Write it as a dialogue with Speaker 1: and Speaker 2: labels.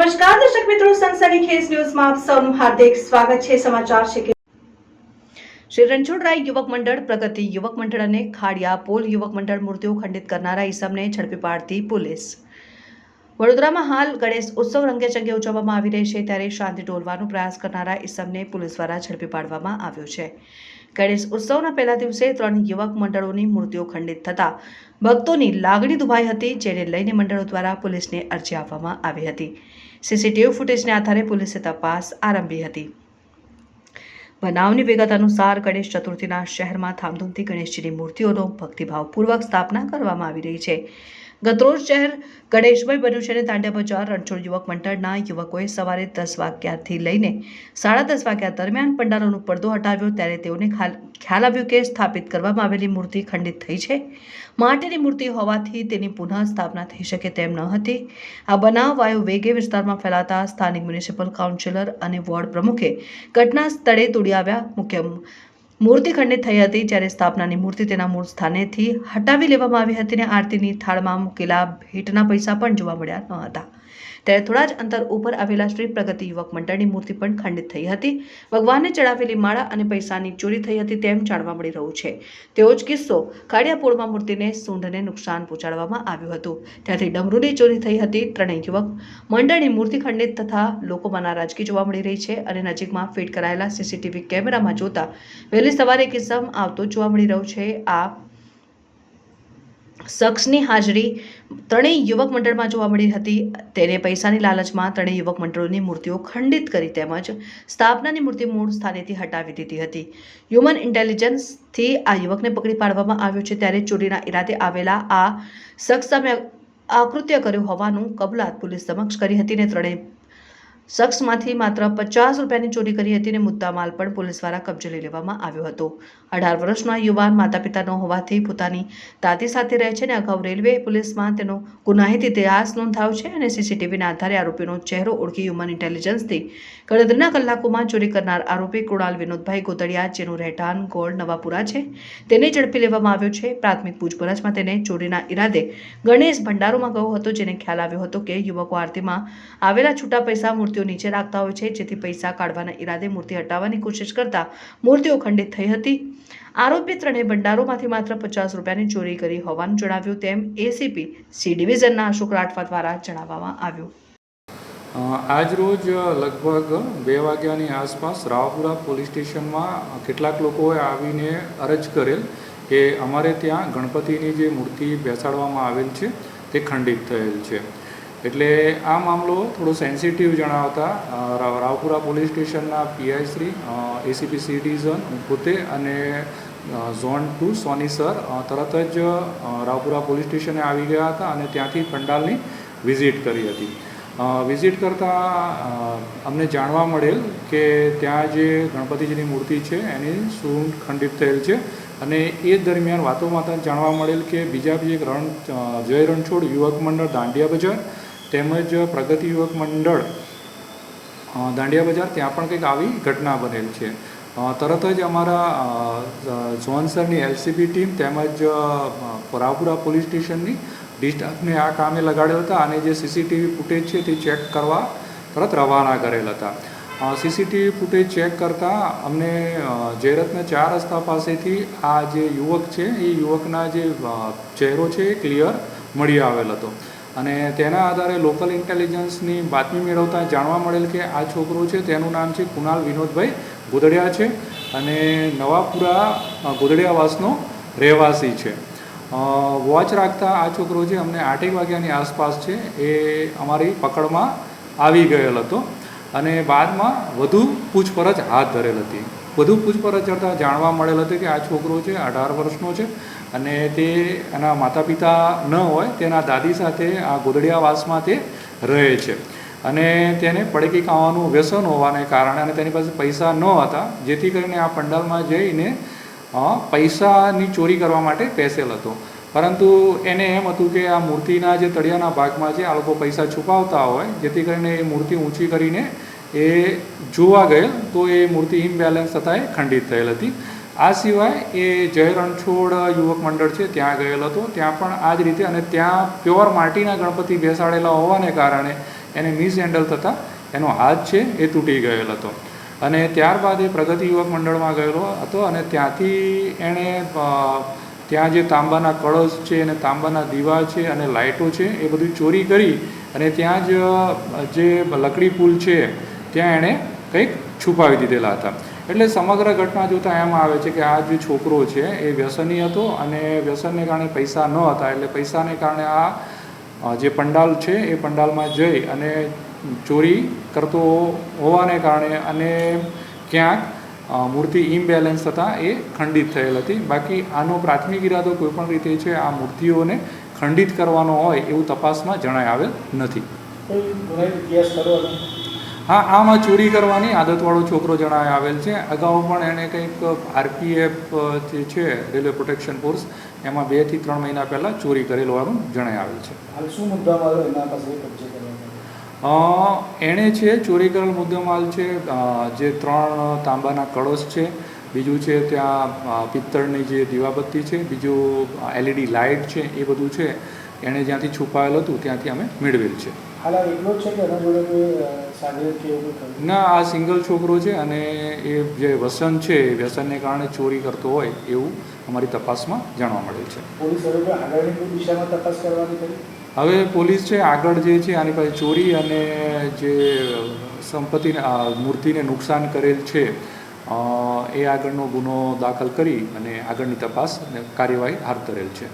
Speaker 1: નમસ્કાર, દર્શક મિત્રો, સનસની ખેસ ન્યૂઝમાં આપ સૌનું હાર્દિક સ્વાગત છે. સમાચાર છે કે શ્રી રણછોડરાય યુવક મંડળ, પ્રગતિ યુવક મંડળ અને ખાડિયા પોલ યુવક મંડળ મૂર્તિઓ ખંડિત કરનારા ઈસમને ઝડપી પાડતી પોલીસ. વડોદરામાં હાલ ગણેશ ઉત્સવ રંગેચંગે ઉજવવામાં આવી રહી છે. ત્યારે શાંતિ ડોલવાનો પ્રયાસ કરનારા ઈસમને પોલીસ દ્વારા ઝડપી પાડવામાં આવ્યો છે. ગણેશ ઉત્સવના પહેલા દિવસે ત્રણ યુવક મંડળોની મૂર્તિઓ ખંડિત થતા ભક્તોની લાગણી દુભાઈ હતી, જેને લઈને મંડળો દ્વારા પોલીસને અરજી આપવામાં આવી હતી. સીસીટીવી ફૂટેજને આધારે પોલીસે તપાસ આરંભી હતી. બનાવની વિગત અનુસાર ગણેશ ચતુર્થીના શહેરમાં ધામધૂમથી ગણેશજીની મૂર્તિઓનો ભક્તિભાવપૂર્વક સ્થાપના કરવામાં આવી રહી છે. ગતરોજ શહેર ગણેશભાઈ બન્યું છે અને દાંડિયા બજાર રણછોડ યુવક મંડળના યુવકોએ સવારે દસ વાગ્યાથી લઈને સાડા દસ વાગ્યા દરમિયાન પંડાલોનો પડદો હટાવ્યો. ત્યારે તેઓને ખ્યાલ આવ્યો કે સ્થાપિત કરવામાં આવેલી મૂર્તિ ખંડિત થઈ છે. માટીની મૂર્તિ હોવાથી તેની પુનઃ સ્થાપના થઈ શકે તેમ ન હતી. આ બનાવ વાયુ વેગે વિસ્તારમાં ફેલાતા સ્થાનિક મ્યુનિસિપલ કાઉન્સિલર અને વોર્ડ પ્રમુખે ઘટના સ્થળે તોડી આવ્યા. મુખ્ય મૂર્તિ ખંડિત થઈ હતી જ્યારે સ્થાપનાની મૂર્તિ તેના મૂળ સ્થાનેથી હટાવી લેવામાં આવી હતી અને આરતીની થાળમાં મૂકેલા ભેટના પૈસા પણ જોવા મળ્યા ન હતા. ત્યારે થોડા જ અંતર ઉપર આવેલા શ્રી પ્રગતિ યુવક મંડળની મૂર્તિ પણ ખંડિત થઈ હતી. ભગવાનને ચડાવેલી માળા અને પૈસાની ચોરી થઈ હતી તેમ જાણવા મળી રહ્યું છે. તેવો જ કિસ્સો કાળિયાપોળમાં મૂર્તિને સૂંઢને નુકસાન પહોંચાડવામાં આવ્યું હતું. ત્યાંથી ડમરૂની ચોરી થઈ હતી ત્રણેય યુવક. મંડળની મૂર્તિ ખંડિત તથા લોકોમાં નારાજગી જોવા મળી રહી છે અને નજીકમાં ફિટ કરાયેલા સીસીટીવી કેમેરામાં જોતા વહેલી સવારે કિસ્સમ આવતો જોવા મળી રહ્યો છે. આ શખ્સની હાજરી ત્રણેય યુવક મંડળમાં જોવા મળી હતી. તેને પૈસાની લાલચમાં ત્રણેય યુવક મંડળોની મૂર્તિઓ ખંડિત કરી તેમજ સ્થાપનાની મૂર્તિ મૂળ સ્થાનેથી હટાવી દીધી હતી. હ્યુમન ઇન્ટેલિજન્સથી આ યુવકને પકડી પાડવામાં આવ્યો છે ત્યારે ચોરીના ઈરાદે આવેલા આ શખ્સ સામે આકૃત્ય કર્યું હોવાનું કબૂલાત પોલીસ સમક્ષ કરી હતી ને ત્રણેય શખ્સમાંથી માત્ર પચાસ રૂપિયાની ચોરી કરી હતી અને મુદ્દામાલ પણ પોલીસ દ્વારા કબજે લઈ લેવામાં આવ્યો હતો. અઢાર વર્ષનો યુવાન માતા પિતા ન હોવાથી પોતાની દાદી સાથે રહે છે અને અગાઉ રેલવે પોલીસમાં તેનો ગુનાહિત ઇતિહાસ નોંધાયો છે અને સીસીટીવીના આધારે આરોપીનો ચહેરો ઓળખી હ્યુમન ઇન્ટેલિજન્સથી ગણતરીના કલાકોમાં ચોરી કરનાર આરોપી કૃણાલ વિનોદભાઈ ગોતડિયા જેનું રહેઠાણ ગોળ નવાપુરા છે. તેને ઝડપી લેવામાં આવ્યો છે. પ્રાથમિક પૂછપરછમાં તેને ચોરીના ઈરાદે ગણેશ ભંડારોમાં ગયો હતો, જેને ખ્યાલ આવ્યો હતો કે યુવકો આરતીમાં આવેલા છૂટા પૈસા મૂર્તિઓ નીચે રાખતા હોય છે, જેથી પૈસા કાઢવાના ઈરાદે મૂર્તિ હટાવવાની કોશિશ કરતા મૂર્તિઓ ખંડિત થઈ હતી. આરોપી ત્રણેય ભંડારોમાંથી માત્ર પચાસ રૂપિયાની ચોરી કરી હોવાનું જણાવ્યું, તેમ એસીપી સી ડિવિઝનના અશોક રાઠવા દ્વારા જણાવવામાં આવ્યું.
Speaker 2: આજરોજ આજ રોજ લગભગ બે વાગ્યાની આસપાસ રાવપુરા પોલીસ સ્ટેશનમાં કેટલાક લોકોએ આવીને અરજ કરેલ કે અમારે ત્યાં ગણપતિની જે મૂર્તિ બેસાડવામાં આવેલ છે, તે ખંડિત થયેલ છે. એટલે આ મામલો થોડો સેન્સિટિવ જણાવતા રાવપુરા પોલીસ સ્ટેશનના PI Shri ACP C division પોતે અને ઝોન ટુ સોની સર તરત જ રાવપુરા પોલીસ સ્ટેશને આવી ગયા હતા અને ત્યાંથી પંડાલની વિઝિટ કરી હતી. વિઝિટ કરતાં અમને જાણવા મળેલ કે ત્યાં જે ગણપતિજીની મૂર્તિ છે એની સૂંઢ ખંડિત થયેલ છે અને એ દરમિયાન વાતોમાં જાણવા મળેલ કે બીજા બી એક રણ જય રણછોડ યુવક મંડળ દાંડિયા બજાર તેમજ પ્રગતિ યુવક મંડળ દાંડિયા બજાર, ત્યાં પણ કંઈક આવી ઘટના બનેલ છે. તરત જ અમારા ઝોનસરની એલસીબી ટીમ તેમજ પોરાપુરા પોલીસ સ્ટેશનની ડિસ્ટાફને આ કામે લગાડેલ હતા અને જે સીસીટીવી ફૂટેજ છે તે ચેક કરવા તરત રવાના કરેલ હતા. સીસીટીવી ફૂટેજ ચેક કરતાં અમને જયરત્ન ચાર રસ્તા પાસેથી આ જે યુવક છે, એ યુવકના જે ચહેરો છે એ ક્લિયર મળી આવેલ હતો. અને તેના આધારે લોકલ ઇન્ટેલિજન્સની બાતમી મેળવતા જાણવા મળેલ કે આ છોકરો છે તેનું નામ છે કુણાલ વિનોદભાઈ ગુદડિયા છે અને નવાપુરા અ, ગોદડિયાવાસનો રહેવાસી છે. વોચ રાખતા આ છોકરો જે અમને આઠેક વાગ્યાની આસપાસ છે એ અમારી પકડમાં આવી ગયેલ હતો અને બાદમાં વધુ પૂછપરછ હાથ ધરેલ હતી. વધુ પૂછપરછ કરતાં જાણવા મળેલ હતું કે આ છોકરો છે, અઢાર વર્ષનો છે અને તે એના માતા પિતા ન હોય, તેના દાદી સાથે આ ગોદડિયાવાસમાં તે રહે છે. અને તેને પડકી ખાવાનું વ્યસન હોવાને કારણે અને તેની પાસે પૈસા ન હતા, જેથી કરીને આ પંડાલમાં જઈને પૈસાની ચોરી કરવા માટે પેસેલ હતો. પરંતુ એને એમ હતું કે આ મૂર્તિના જે તળિયાના ભાગમાં છે, આ લોકો પૈસા છુપાવતા હોય, જેથી કરીને એ મૂર્તિ ઊંચી કરીને એ જોવા ગયેલ તો એ મૂર્તિ ઇમ્બેલેન્સ થતાં એ ખંડિત થયેલ હતી. આ સિવાય એ જય રણછોડ યુવક મંડળ છે ત્યાં ગયેલ હતો. ત્યાં પણ આ જ રીતે અને ત્યાં પ્યોર માટીના ગણપતિ બેસાડેલા હોવાને કારણે એને મિસ હેન્ડલ થતાં એનો હાથ છે એ તૂટી ગયેલ હતો. અને ત્યારબાદ એ પ્રગતિ યુવક મંડળમાં ગયેલો હતો અને ત્યાંથી એણે ત્યાં જે તાંબાના કળશ છે અને તાંબાના દીવા છે અને લાઇટો છે એ બધું ચોરી કરી અને ત્યાં જ જે લકડી પુલ છે ત્યાં એણે કંઈક છુપાવી દીધેલા હતા. એટલે સમગ્ર ઘટના જોતાં એમ આવે છે કે આ જે છોકરો છે, એ વ્યસની હતો અને વ્યસનને કારણે પૈસા ન હતા. એટલે પૈસાને કારણે આ જે પંડાલ છે, એ પંડાલમાં જઈ અને ચોરી કરતો હોવાને કારણે અને ક્યાંક મૂર્તિ ઇમ્બેલેન્સ થતાં એ ખંડિત થયેલ હતી. બાકી આનો પ્રાથમિક ઇરાદો કોઈપણ રીતે છે, આ મૂર્તિઓને ખંડિત કરવાનો હોય એવું તપાસમાં જણાય આવેલ નથી. હા આમાં ચોરી કરવાની આદતવાળો છોકરો જણાય આવેલ છે. અગાઉ પણ એણે કંઈક આરપીએફ જે છે રેલવે પ્રોટેક્શન ફોર્સ એમાં બેથી ત્રણ મહિના પહેલાં ચોરી કરેલો હોવાનું જણાય આવેલ છે.
Speaker 3: હાલ શું મુદ્દામાં આવ્યો એના પાસે
Speaker 2: એણે છે ચોરી કરેલ મુદ્દામાલ છે જે ત્રણ તાંબાના કળશ છે. બીજું છે ત્યાં પિત્તળની જે દીવાબત્તી છે. બીજું એલઈડી લાઇટ છે એ બધું છે. એણે જ્યાંથી છુપાયેલ હતું ત્યાંથી અમે મેળવેલ છે.
Speaker 3: હાલ એકલો છે કે એના જોડે કોઈ કે એવું
Speaker 2: ના આ સિંગલ છોકરો છે અને એ જે વ્યસન છે એ વ્યસનને કારણે ચોરી કરતો હોય એવું અમારી તપાસમાં જાણવા મળે છે.
Speaker 3: પોલીસ હવે આગળની દિશામાં તપાસ કરવાની કરી
Speaker 2: હવે પોલીસ છે આગળ જે છે આની પાસે ચોરી અને જે સંપત્તિને આ મૂર્તિને નુકસાન કરેલ છે એ આગળનો ગુનો દાખલ કરી અને આગળની તપાસ કાર્યવાહી હાથ ધરેલ છે.